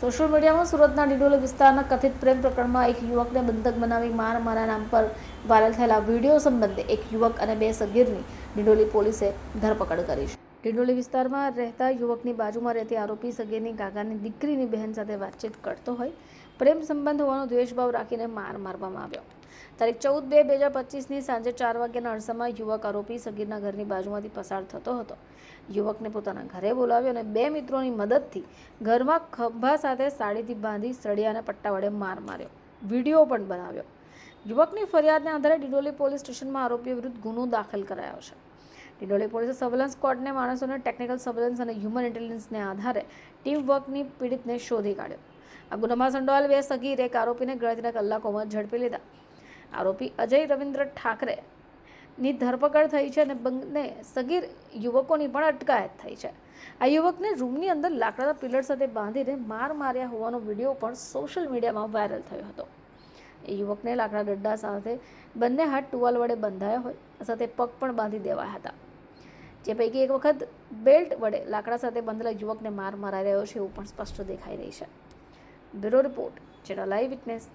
Social મીડિયામાં સુરતના ડિડોલી વિસ્તારના કથિત પ્રેમ પ્રકરણમાં એક યુવકને બંધક બનાવી માર મારા નામ પર વાયરલ થયેલા વીડિયો સંબંધે એક યુવક અને બે સગીરની ડિડોલી પોલીસે ધરપકડ કરી છે. ડિડોલી વિસ્તારમાં રહેતા યુવકની બાજુમાં રહેતી આરોપી સગીરની કાકાની દીકરીની બહેન સાથે વાતચીત કરતો હોય. પ્રેમ સંબંધ હોવાનો દ્વેષભાવ રાખીને માર મારવામાં આવ્યો. તારીખ ચૌદ બે બે હજાર પચીસની સાંજે ચાર વાગ્યાના અરસામાં યુવક આરોપી સગીરના ઘરની બાજુમાંથી પસાર થતો હતો. યુવકને પોતાના ઘરે બોલાવ્યો અને બે મિત્રોની મદદથી ઘરમાં ખભા સાથે સાડીથી બાંધી સળિયા અને પટ્ટા વડે માર માર્યો. વીડિયો પણ બનાવ્યો. યુવકની ફરિયાદને આધારે ડિડોલી પોલીસ સ્ટેશનમાં આરોપીઓ વિરુદ્ધ ગુનો દાખલ કરાયો છે. ડિડોલી પોલીસે સર્વેલન્સ સ્ક્વોડને માણસોને ટેકનિકલ સર્વેલન્સ અને હ્યુમન ઇન્ટેલિજન્સને આધારે ટીમ વર્કની પીડિતને શોધી કાઢ્યો. આ ગુનામાં સંડોવાયેલ બે સગીર, એક આરોપીને ગણતરીના કલાકોમાં ઝડપી લીધા. આરોપી અજય રવિન્દ્ર ઠાકરે ની ધરપકડ થઈ છે અને બંને સગીર યુવકોની પણ અટકાયત થઈ છે. આ યુવકને રૂમની અંદર લાકડાના પિલર સાથે બાંધીને માર માર્યા હોવાનો વીડિયો પણ સોશિયલ મીડિયામાં વાયરલ થયો હતો. એ યુવકને લાકડા ડડ્ડા સાથે બંને હાથ ટુવાલ વડે બંધાયા હોય, સાથે પગ પણ બાંધી દેવાયા હતા. જે પૈકી એક વખત બેલ્ટ વડે લાકડા સાથે બંધેલા યુવકને માર મરાઈ રહ્યો છે એવું પણ સ્પષ્ટ દેખાઈ રહી છે. બ્યુરો રિપોર્ટ જેના લાઈવ વિટનેસ